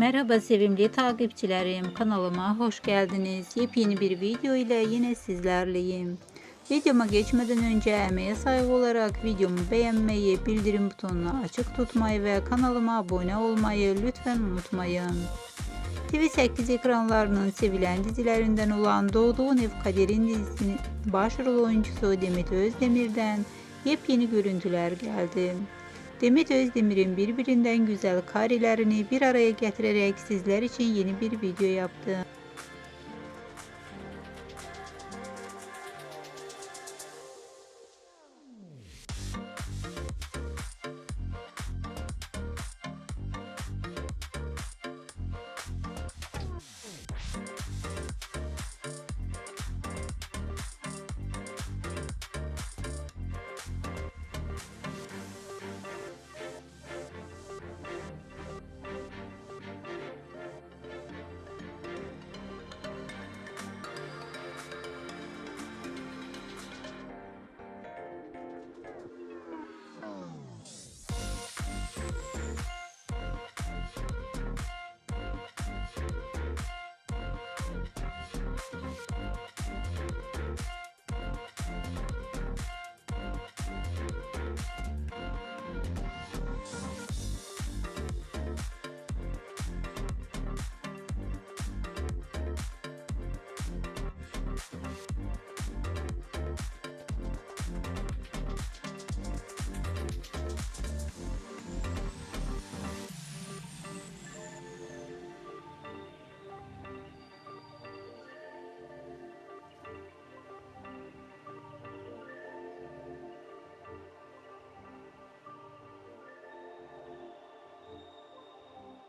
Merhaba sevimli takipçilerim. Kanalıma hoş geldiniz. Yepyeni bir video ile yine sizlerleyim. Videoma geçmeden önce emeğe saygı olarak videomu beğenmeyi, bildirim butonunu açık tutmayı ve kanalıma abone olmayı lütfen unutmayın. TV8 ekranlarının sevilen dizilerinden olan Doğduğun Ev Kaderin dizisinin başrol oyuncusu Demet Özdemir'den yepyeni görüntüler geldi. Demet Özdemir'in birbirinden güzel karelerini bir araya getirerek sizler için yeni bir video yaptı.